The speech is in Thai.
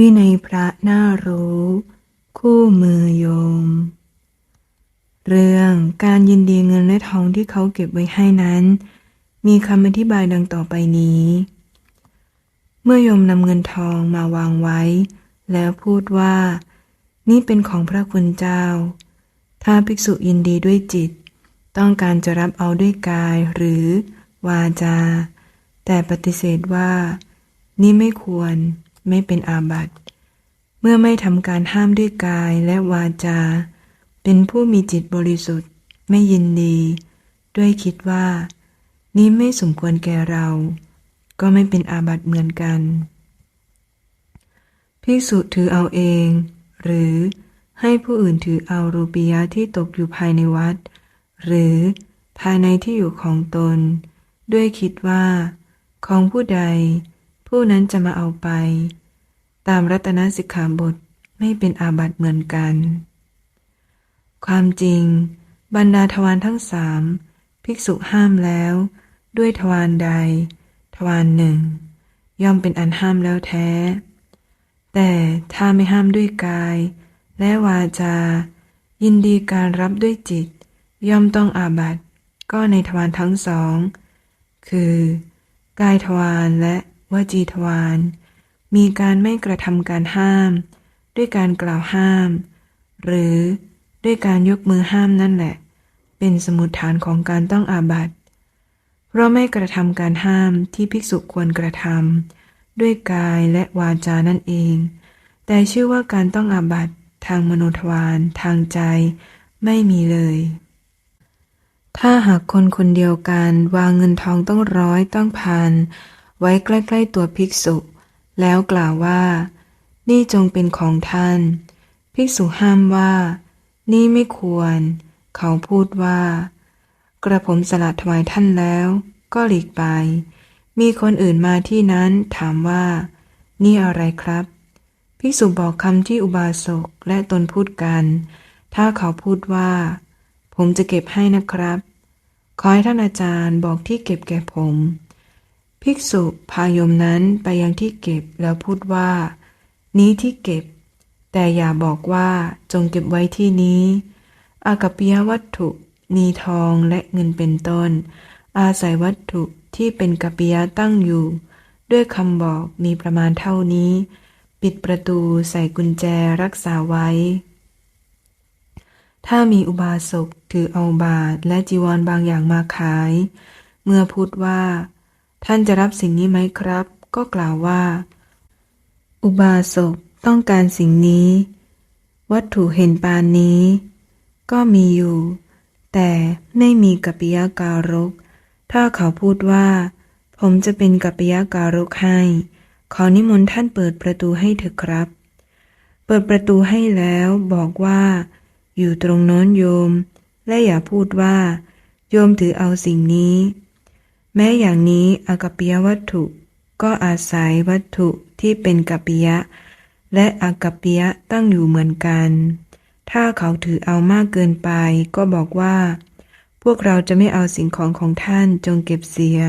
วินัยพระน่ารู้ คู่มือโยม เรื่องการยินดีเงินและทองที่เขาเก็บไว้ให้นั้น มีคำอธิบายดังต่อไปนี้ เมื่อโยมนำเงินทองมาวางไว้ แล้วพูดว่า นี่เป็นของพระคุณเจ้า ถ้าภิกษุยินดีด้วยจิต ต้องการจะรับเอาด้วยกายหรือวาจา แต่ปฏิเสธว่า นี่ไม่ควร ไม่เป็นอาบัติ เมื่อไม่ทำการห้ามด้วยกายและวาจา เป็นผู้มีจิตบริสุทธิ์ ไม่ยินดี ด้วยคิดว่า นี้ไม่สมควรแก่เรา ก็ไม่เป็นอาบัติเหมือนกันภิกษุถือเอาเอง หรือให้ผู้อื่นถือเอารูปียะที่ตกอยู่ภายในวัด หรือภายในที่อยู่ของตน ด้วยคิดว่า ของผู้ใด ผู้นั้นจะมาเอาไป ตามรัตนสิกขาบทไม่เป็นอาบัติเหมือนกัน ความจริง บรรดาทวารทั้งสามภิกษุห้ามแล้ว ด้วยทวารใด ทวารหนึ่ง ย่อมเป็นอันห้ามแล้วแท้ แต่ถ้าไม่ห้ามด้วยกาย และวาจา ยินดีการรับด้วยจิต ย่อมต้องอาบัติก็ในทวารทั้งสอง คือกายทวารและ วจีทวารมีการไม่กระทำการห้าม ด้วยการกล่าวห้าม หรือด้วยการยกมือห้ามนั่นแหละ เป็นสมุดฐานของการต้องอาบัติ เพราะไม่กระทำการห้ามที่ภิกษุควรกระทำด้วยกายและวาจานั่นเอง แต่ชื่อว่าการต้องอาบัติทางมโนทวารทางใจ ไม่มีเลย ถ้าหากคนคนเดียวกันวางเงินทองต้องร้อยต้องพัน ไว้ใกล้ๆตัวภิกษุ แล้วกล่าวว่า นี่จงเป็นของท่าน ภิกษุห้ามว่า นี่ไม่ควร เขาพูดว่า กระผมสละถวายท่านแล้ว ก็หลีกไป มีคนอื่นมาที่นั้นถามว่า นี่อะไรครับ ภิกษุบอกคำที่อุบาสกและตนพูดกัน ถ้าเขาพูดว่า ผมจะเก็บให้นะครับ ขอให้ท่านอาจารย์บอกที่เก็บแก่ผม ภิกษุพาโยมนั้นไปยังที่เก็บแล้วพูดว่า นี้ที่เก็บ แต่อย่าบอกว่าจงเก็บไว้ที่นี้ อากัปปิยวัตถุมีทองและเงินเป็นต้น อาศัยวัตถุที่เป็นกัปปิยะตั้งอยู่ ด้วยคำบอกมีประมาณเท่านี้ ปิดประตูใส่กุญแจรักษาไว้ ถ้ามีอุบาสกถือเอาบาทและจีวรบางอย่างมาขาย เมื่อพูดว่า ท่านจะรับสิ่งนี้ไหมครับ ก็กล่าวว่า อุบาสกต้องการสิ่งนี้ วัตถุเห็นปานนี้ ก็มีอยู่ แต่ไม่มีกัปปิยการก ถ้าเขาพูดว่า ผมจะเป็นกัปปิยการกให้ ขอนิมนต์ท่านเปิดประตูให้เถอะครับ เปิดประตูให้แล้วบอกว่า อยู่ตรงโน้นโยม และอย่าพูดว่า โยมถือเอาสิ่งนี้ แม้อย่างนี้อากัปปิยวัตถุก็อาศัยวัตถุที่เป็นกัปปิยะ และอากัปปิยะตั้งอยู่เหมือนกัน ถ้าเขาถือเอามากเกินไปก็บอกว่า พวกเราจะไม่เอาสิ่งของของท่านจงเก็บเสีย